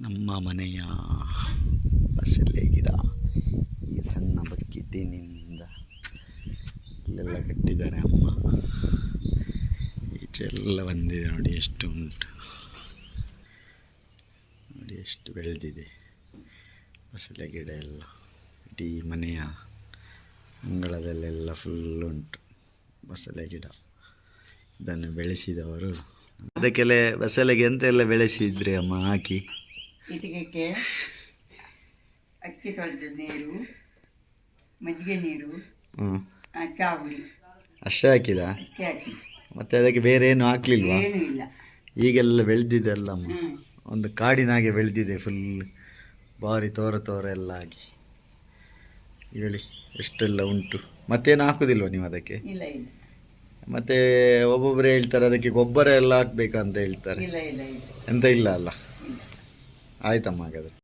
ನಮ್ಮ ಮನೆಯ ಬಸಳೆ ಗಿಡ. ಈ ಸಣ್ಣ ಬಕ್ಕಿಟ್ಟಿನಿಂದ ಇಲ್ಲೆಲ್ಲ ಕಟ್ಟಿದ್ದಾರೆ ಅಮ್ಮ. ಈಚೆಲ್ಲ ಬಂದಿದೆ ನೋಡಿ ಎಷ್ಟು ಉಂಟು. ನೋಡಿ ಎಷ್ಟು ಬೆಳೆದಿದೆ. ಬಸಳೆ ಗಿಡ ಎಲ್ಲ. ಇಡೀ ಮನೆಯ ಅಂಗಳದಲ್ಲೆಲ್ಲ ಫುಲ್ ಉಂಟು ಬಸಳೆ ಗಿಡ. ಇದನ್ನು ಬೆಳೆಸಿದವರು. ಅದಕ್ಕೆಲ್ಲ ಬಸಳೆಗೆ ಎಂತೆಲ್ಲ ಬೆಳೆಸಿದ್ರಿ ಅಮ್ಮ ಹಾಕಿ? ಇದಕ್ಕೆ ಅಕ್ಕಿ ತೊಳೆದ ನೀರು ಮಜ್ಜಿಗೆ ನೀರು ಹ್ಞೂ ಆ, ಚಾವಡಿ ಅಷ್ಟೇ ಹಾಕಿದ? ಅಷ್ಟೇ ಹಾಕಿ ಮತ್ತೆ ಅದಕ್ಕೆ ಬೇರೆ ಏನು ಹಾಕ್ಲಿಲ್ವಾ? ಏನೂ ಇಲ್ಲ. ಈಗೆಲ್ಲ ಬೆಳೆದಿದೆ ಹ್ಮ್. ಒಂದು ಕಾಡಿನಾಗೆ ಬೆಳೆದಿದೆ ಫುಲ್ ಭಾರಿ ತೋರ ತೋರ ಎಲ್ಲ ಆಗಿ. ಹೇಳಿ ಎಷ್ಟೆಲ್ಲ ಉಂಟು? ಮತ್ತೇನು ಹಾಕುದಿಲ್ವ ನೀವು ಅದಕ್ಕೆ? ಇಲ್ಲ ಇಲ್ಲ. ಮತ್ತೆ ಒಬ್ಬೊಬ್ಬರು ಹೇಳ್ತಾರೆ ಅದಕ್ಕೆ ಗೊಬ್ಬರ ಎಲ್ಲ ಹಾಕ್ಬೇಕಂತ ಹೇಳ್ತಾರೆ. ಇಲ್ಲ ಇಲ್ಲ ಇಲ್ಲ. ಎಂತ ಇಲ್ಲ ಅಲ್ಲ. ಆಯ್ತಮ್ಮ ಹಾಗಾದ್ರೆ